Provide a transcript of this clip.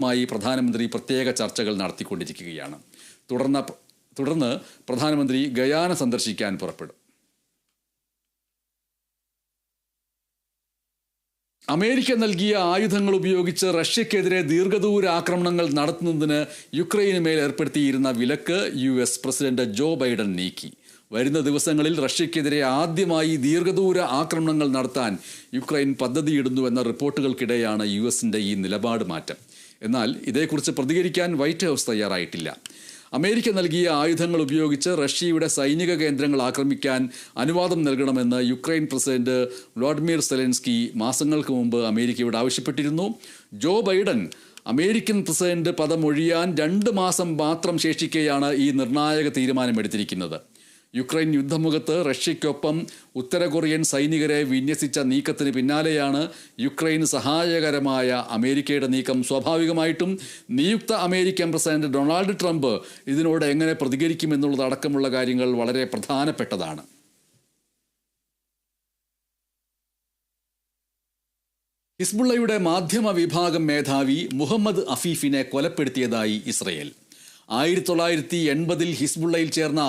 മായി പ്രധാനമന്ത്രി പ്രത്യേക ചർച്ചകൾ നടത്തിക്കൊണ്ടിരിക്കുകയാണ്. തുടർന്ന് തുടർന്ന് പ്രധാനമന്ത്രി ഗയാന സന്ദർശിക്കാൻ പുറപ്പെടും. അമേരിക്ക നൽകിയ ആയുധങ്ങൾ ഉപയോഗിച്ച് റഷ്യക്കെതിരെ ദീർഘദൂര ആക്രമണങ്ങൾ നടത്തുന്നതിന് യുക്രൈന് മേൽ ഏർപ്പെടുത്തിയിരുന്ന വിലക്ക് U S president Joe Biden നീക്കി. വരുന്ന ദിവസങ്ങളിൽ റഷ്യക്കെതിരെ ആദ്യമായി ദീർഘദൂര ആക്രമണങ്ങൾ നടത്താൻ യുക്രൈൻ പദ്ധതിയിടുന്നുവെന്ന റിപ്പോർട്ടുകൾക്കിടെയാണ് യു എസിന്റെ ഈ നിലപാട് മാറ്റം. എന്നാൽ ഇതേക്കുറിച്ച് പ്രതികരിക്കാൻ വൈറ്റ് ഹൗസ് തയ്യാറായിട്ടില്ല. അമേരിക്ക നൽകിയ ആയുധങ്ങൾ ഉപയോഗിച്ച് റഷ്യയുടെ സൈനിക കേന്ദ്രങ്ങൾ ആക്രമിക്കാൻ അനുവാദം നൽകണമെന്ന് യുക്രൈൻ പ്രസിഡന്റ് വ്ളാഡിമിർ സെലൻസ്കി മാസങ്ങൾക്ക് മുമ്പ് അമേരിക്കയോട് ആവശ്യപ്പെട്ടിരുന്നു. ജോ ബൈഡൻ അമേരിക്കൻ പ്രസിഡന്റ് പദമൊഴിയാൻ രണ്ട് മാസം മാത്രം ശേഷിക്കെയാണ് ഈ നിർണായക തീരുമാനമെടുത്തിരിക്കുന്നത്. യുക്രൈൻ യുദ്ധമുഖത്ത് റഷ്യയ്ക്കൊപ്പം ഉത്തര കൊറിയൻ സൈനികരെ വിന്യസിച്ച നീക്കത്തിന് പിന്നാലെയാണ് യുക്രൈൻ സഹായകരമായ അമേരിക്കയുടെ നീക്കം. സ്വാഭാവികമായിട്ടും നിയുക്ത അമേരിക്കൻ പ്രസിഡന്റ് ഡൊണാൾഡ് ട്രംപ് ഇതിനോട് എങ്ങനെ പ്രതികരിക്കുമെന്നുള്ളതടക്കമുള്ള കാര്യങ്ങൾ വളരെ പ്രധാനപ്പെട്ടതാണ്. ഹിസ്ബുള്ളയുടെ മാധ്യമ വിഭാഗം മേധാവി മുഹമ്മദ് അഫീഫിനെ കൊലപ്പെടുത്തിയതായി ഇസ്രയേൽ. ആയിരത്തി തൊള്ളായിരത്തി എൺപതിൽ ഹിസ്ബുള്ളയിൽ ചേർന്ന